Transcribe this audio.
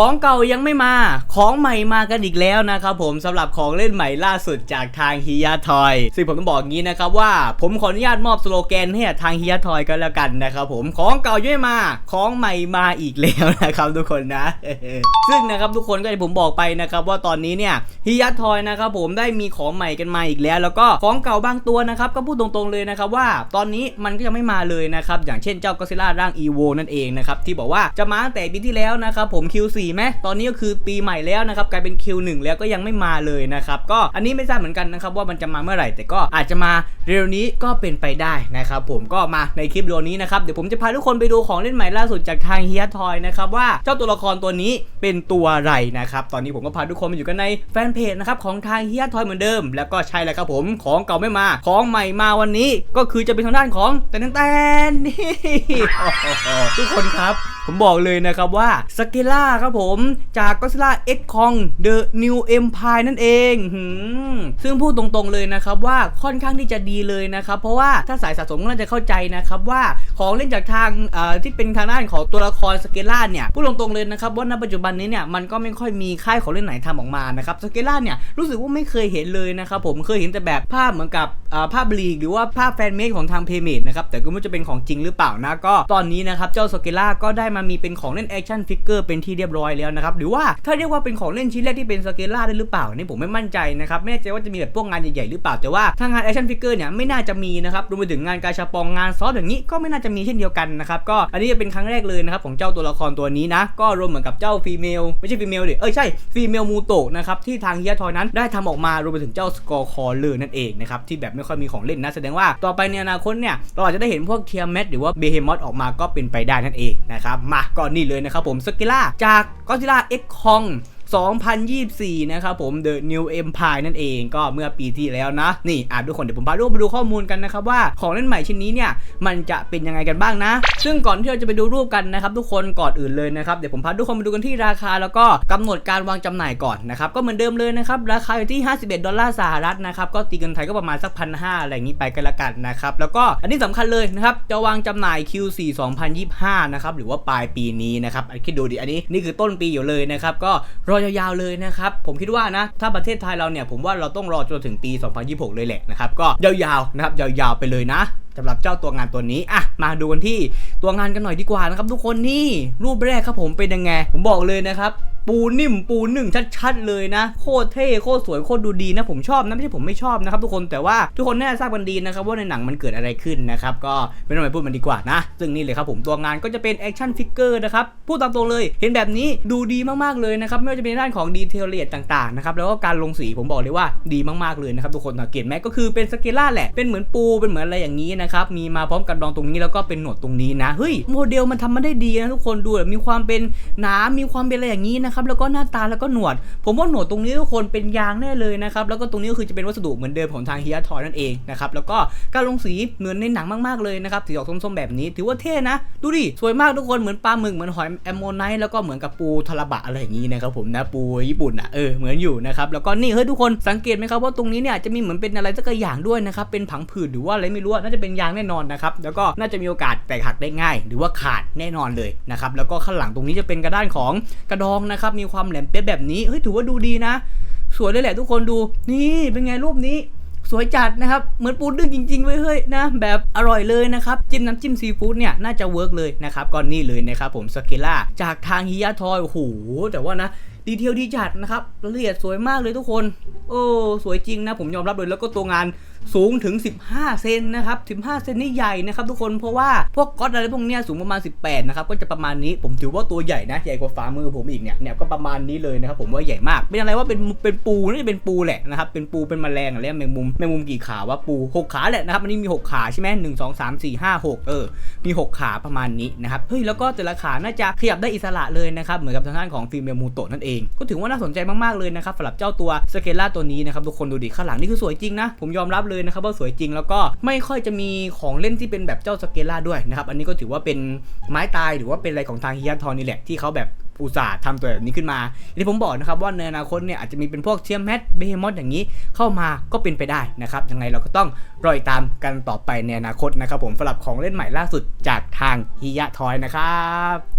ของเก่ายังไม่มา ของใหม่มากันอีกแล้วนะครับผมสำหรับของเล่นใหม่ล่าสุดจากทางฮิยาทอยซึ่งผมต้องบอกงี้นะครับว่าผมขออนุญาตมอบสโลแกนให้กับทางฮิยาทอยกันแล้วกันนะครับผมของเก่ายังไม่มา ของใหม่มาอีกแล้วนะครับทุกคนนะ ซึ่งนะครับทุกคนก็ที่ผมบอกไปนะครับว่าตอนนี้เนี่ยฮิยาทอยนะครับผมได้มีของใหม่กันมาอีกแล้ว แล้วก็ของเก่าบางตัวนะครับก็พูดตรงๆเลยนะครับว่าตอนนี้มันก็ยังไม่มาเลยนะครับอย่างเช่นเจ้าก็ซิล่าร่าง EVO นั่นเองนะครับที่บอกว่าจะมาตั้งแต่ปีที่แล้วนะครับผม Q4 ไหมตอนนี้ก็คือปีใหม่แล้วนะครับกลายเป็น Q1 แล้วก็ยังไม่มาเลยนะครับก็อันนี้ไม่ทราบเหมือนกันนะครับว่ามันจะมาเมื่อไหร่ แต่ก็อาจจะมาเร็วนี้ก็เป็นไปได้นะครับผมก็มาในคลิปวิดีโอนี้นะครับเดี๋ยวผมจะพาทุกคนไปดูของเล่นใหม่ล่าสุดจากทางเฮียทอยนะครับว่าเจ้าตัวละครตัวนี้เป็นตัวอะไรนะครับตอนนี้ผมก็พาทุกคนมาอยู่กันในแฟนเพจนะครับของทางเฮียทอยเหมือนเดิม แล้วก็ใช่แล้วครับผมของเก่าไม่มาของใหม่มาวันนี้ก็คือจะเป็นทางด้านของแตนแตนนี่ทุกคนครับ ผมบอกเลยนะครับว่าสเกล่าครับผมจากก็ d ิล่า X Kong The New Empire นั่นเองซึ่งพูดตรงๆเลยนะครับว่าค่อนข้างที่จะดีเลยนะครับเพราะว่าถ้าสายสะสมก็น่าจะเข้าใจนะครับว่าของเล่นจากทางที่เป็นทางด้านของตัวละครสเกล่าเนี่ยพูดตรงๆเลยนะครับว่าณปัจจุบันนี้เนี่ยมันก็ไม่ค่อยมีค่ายของเล่นไหนทำออกมานะครับสเกล่าเนี่ยรู้สึกว่าไม่เคยเห็นเลยนะครับผมเคยเห็นแต่แบบภาพเหมือนกับภาพลีกหรือว่าภาพแฟนเมดของทางเพย์เมดนะครับ แต่ก็ไม่รู้จะเป็นของจริงหรือเปล่านะ ก็ตอนนี้นะครับ เจ้าสเกล่าก็ได้มามีเป็นของเล่นแอคชั่นฟิกเกอร์เป็นที่เรียบร้อยแล้วนะครับ หรือว่าถ้าเรียกว่าเป็นของเล่นชิ้นแรกที่เป็นสเกล่าได้หรือเปล่านี่ผมไม่มั่นใจนะครับไม่แน่ใจว่าจะมีแบบพวกงานใหญ่ๆหรือเปล่าแต่ว่าทางงานแอคชั่นฟิกเกอร์เนี่ยไม่น่าจะมีนะครับรวมไปถึงงานกาชาปองงานซอฟอย่างนี้ก็ไม่น่าจะมีเช่นเดียวกันนะครับก็อันนี้จะเป็นครั้งแรกเลยนะครับของเจ้าตัวละครตัวนี้นะก็รวมเหมือนกับเจ้าฟีเมลไม่ใช่ฟีเมลดิเอ้ยใช่ฟีเมลมูโตะนะครับที่ทางเฮียทอยนั้นได้ทำออกมารวมไปถึงเจ้าสกอร์คอร์เลอร์นั่นเองนะครับที่แบบไม่ค่อยมีของเล่นนะแสดงว่าต่อไปในอนาคตเนี่ยเราอาจจะได้เห็นพวกเทียมแมทหรือว่าเบเฮมอสออกมาก็เป็นไปได้นั่นเองนะครับมาก่อนนี่เลยนะครับผมสกิล่าจากก็ซิล่าเอ็กคอง 2024 นะครับผม The New Empire นั่นเองก็เมื่อปีที่แล้วนะ นี่อะทุกคนเดี๋ยวผมพาทุกคนไปดูข้อมูลกันนะครับว่าของเล่นใหม่ชิ้นนี้เนี่ยมันจะเป็นยังไงกันบ้างนะ ซึ่งก่อนที่เราจะไปดูรูปกันนะครับทุกคนก่อนอื่นเลยนะครับเดี๋ยวผมพาทุกคนไปดูกันที่ราคาแล้วก็กำหนดการวางจำหน่ายก่อนนะครับก็เหมือนเดิมเลยนะครับราคาอยู่ที่ 51 ดอลลาร์สหรัฐนะครับก็ตีเงินไทยก็ประมาณสักพันห้าอะไรอย่างนี้ไปกันละกันนะครับแล้วก็อันนี้สำคัญเลยนะครับจะวางจำหน่าย Q4 2025 นะครับหรือว่าปลายปีนี้นะครับคิดดูดิอันนี้นี่คือต้นปีอยู่เลยนะครับก็รอยาวๆเลยนะครับ ผมคิดว่านะ ถ้าประเทศไทยเราเนี่ย ผมว่าเราต้องรอจนถึงปี 2026 เลยแหละนะครับ ก็ยาวๆนะครับ ยาวๆไปเลยนะสำหรับเจ้าตัวงานตัวนี้ อะ มาดูกันที่ตัวงานกันหน่อยดีกว่านะครับทุกคนนี่รูปแรกครับผมเป็นยังไง ผมบอกเลยนะครับ ปูนิ่มปูหนึ่งชัดๆเลยนะ โคตรเท่โคตรสวยโคตรดูดีนะผมชอบนะไม่ใช่ผมไม่ชอบนะครับทุกคนแต่ว่าทุกคนน่าจะทราบกันดีนะครับว่าในหนังมันเกิดอะไรขึ้นนะครับก็ไม่ต้องไปพูดมันดีกว่านะ ซึ่งนี่เลยครับผมตัวงานก็จะเป็นแอคชั่นฟิกเกอร์นะครับพูดตามตรงเลยเห็นแบบนี้ดูดีมากๆเลยนะครับไม่ว่าจะเป็นด้านของดีเทลละเอียดต่างๆนะครับแล้วก็การลงสีผมบอกเลยว่าดีมากๆเลยนะครับทุกคนสังเกตไหมก็คือเป็นสเกล่าแหละเป็นเหมือนปูเป็นเหมือนอะไรอย่างนี้นะครับมีมาพร้อมกับดองตรงนี้แล้วก็เป็นหนวดตรงนี้นะเฮ้ยโมเดลมันทำมาได้ดีนะทุกคนดูแบบมีความเป็นหนามีความเป็นอะไรอย่างนี้นะครับแล้วก็หน้าตาแล้วก็หนวด ผมว่าหนวดตรงนี้ทุกคนเป็นยางแน่เลยนะครับแล้วก็ตรงนี้ก็คือจะเป็นวัสดุเหมือนเดิมของทางเฮียทอยนั่นเองนะครับแล้วก็การลงสีเหมือนในหนังมากๆเลยนะครับสีออกส้มๆแบบนี้ ถือว่าเท่นะ ดูดิสวยมากทุกคนเหมือนปลาหมึกเหมือนหอยแอมโมไนท์แล้วก็เหมือนกับปูทาราบะอะไรอย่างนี้นะครับผมนะปูญี่ปุ่นอะเออเหมือนอยู่นะครับแล้วก็นี่เฮ้ยทุกคนสังเกตไหมครับว่าตรงนี้เนี่ยจะมีเหมือนเป็นอะไรสักอย่างด้วยนะครับเป็นผังผืดหรือว่าอะไรไม่รู้น่าจะเป็นยางแน่นอนนะครับแล้วก็น่าจะมีโอกาสแตกหักได้ง่าย หรือว่าขาดแน่นอนเลยนะครับแล้วก็ข้างหลังตรงนี้จะเป็นกระด้านของกระดองนะครับมีความแหลมเป๊ะแบบนี้ เฮ้ย ถือว่าดูดีนะ สวยเลยแหละทุกคนดู นี่เป็นไงรูปนี้ สวยจัดนะครับ เหมือนปูดึงจริงๆเว้ยเฮ้ยนะ แบบอร่อยเลยนะครับ จิ้มน้ำจิ้มซีฟู้ดเนี่ย น่าจะเวิร์กเลยนะครับก่อนนี่เลยนะครับผมสเกล่าจากทางฮิยาทอยโอ้โหแต่ว่านะดีเทลดีจัดนะครับละเอียดสวยมากเลยทุกคน โอ้สวยจริงนะผมยอมรับเลยแล้วก็ตัวงาน สูงถึง 15 เซนนะครับ 15 เซนนี่ใหญ่นะครับทุกคนเพราะว่าพวกก๊อตอะไรพวกเนี้ยสูงประมาณ 18 นะครับ ก็จะประมาณนี้ผมถือว่าตัวใหญ่นะใหญ่กว่าฝ่ามือผมอีกเนี่ยเนี่ยก็ประมาณนี้เลยนะครับผมว่าใหญ่มากเป็นอะไรว่าเป็นเป็นปูน่าจะเป็นปูแหละนะครับเป็นปูเป็นแมลงอะไรแมงมุมแมงมุมกี่ขาว่าปู 6 ขาแหละนะครับอันนี้มี 6 ขาใช่ไหมหนึ่งสองสามสี่ห้าหกเออมี 6 ขาประมาณนี้นะครับเฮ้ยแล้วก็แต่ละขาน่าจะขยับได้อิสระเลยนะครับเหมือนกับทางด้านของฟิล์มเมมูโตนั่นเอง ก็ถือว่าน่าสนใจมากๆเลยนะครับสำหรับเจ้าตัวสเกล่าตัวนี้นะครับทุกคนดูดิข้างหลังนี่คือสวยจริงนะผมยอมรับเลยนะครับว่าสวยจริงแล้วก็ไม่ค่อยจะมีของเล่นที่เป็นแบบเจ้าสเกล่าด้วยนะครับอันนี้ก็ถือว่าเป็นไม้ตายหรือว่าเป็นอะไรของทางฮิยาทอนนี่แหละที่เขาแบบอุตส่าห์ทำตัวแบบนี้ขึ้นมาที่ผมบอกนะครับว่าในอนาคตเนี่ยอาจจะมีเป็นพวกเทียมแมทเบเฮมอสอย่างนี้เข้ามาก็เป็นไปได้นะครับยังไงเราก็ต้องรอติดตามกันต่อไปในอนาคตนะครับผมสำหรับของเล่นใหม่ล่าสุดจากทางฮิยาทอยนะครับ